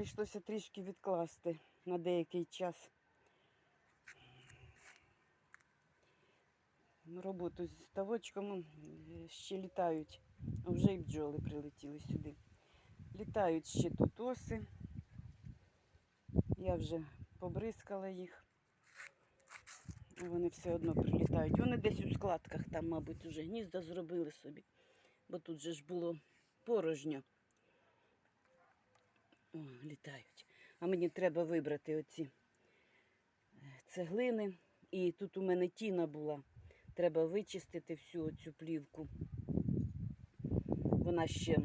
Прийшлося трішки відкласти на деякий час роботу з ставочком. е, Ще літають, вже й бджоли прилетіли сюди. Літають ще тут оси. Я вже побризкала їх. Вони все одно прилітають. Вони десь у складках там, мабуть, уже гнізда зробили собі, бо тут же ж було порожньо. О, літають. А мені треба вибрати оці е, цеглини. І тут у мене тіна була. Треба вичистити всю оцю плівку. Вона ще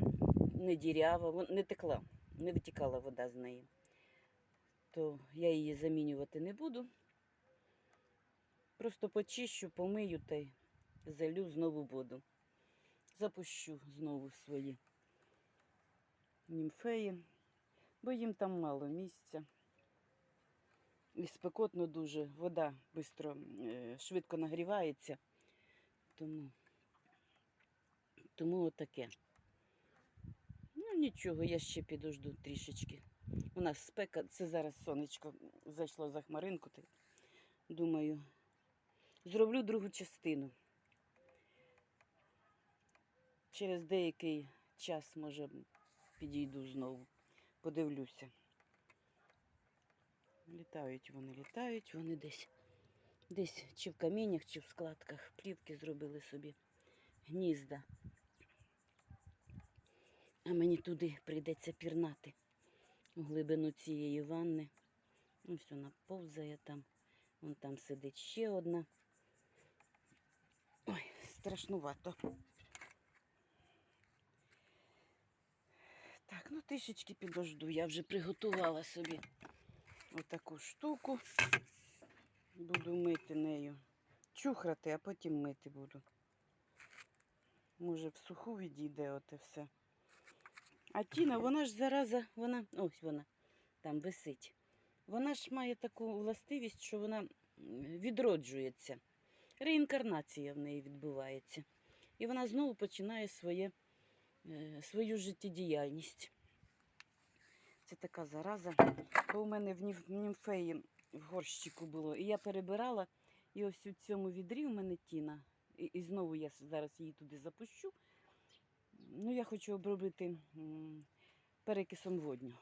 не дірява, не текла, не витікала вода з неї. То я її замінювати не буду. Просто почищу, помию та й залю знову воду. Запущу знову свої німфеї, бо їм там мало місця. І спекотно дуже, вода бистро, е, швидко нагрівається. Тому, тому отаке. Ну нічого, я ще підожду трішечки. У нас спека, це зараз сонечко зайшло за хмаринку. та й Думаю, зроблю другу частину. Через деякий час, може, підійду знову, подивлюся. Літають вони, літають, вони десь, десь чи в каміннях, чи в складках плівки зробили собі гнізда. А мені туди прийдеться пірнати у глибину цієї ванни. Ось вона повзає там. Вон там сидить ще одна. Ой, страшнувато. Так, ну трішечки підожду. Я вже приготувала собі отаку штуку. Буду мити нею. Чухрати, а потім мити буду. Може, в суху відійде оте все. А Тіна, вона ж зараза, вона. Ось вона там висить. Вона ж має таку властивість, що вона відроджується. Реінкарнація в неї відбувається. І вона знову починає своє, е, свою життєдіяльність. Це така зараза. Бо у мене в німфеї в горщику було. І я перебирала, і ось у цьому відрі у мене тіна. І, і знову я зараз її туди запущу. Ну, я хочу обробити перекисом водню.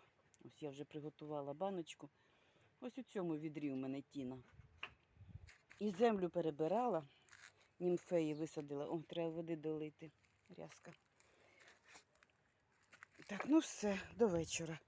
Ось я вже приготувала баночку. Ось у цьому відрі у мене тіна. І землю перебирала, німфеї висадила. О, треба води долити. Рязка. Так, ну все, до вечора.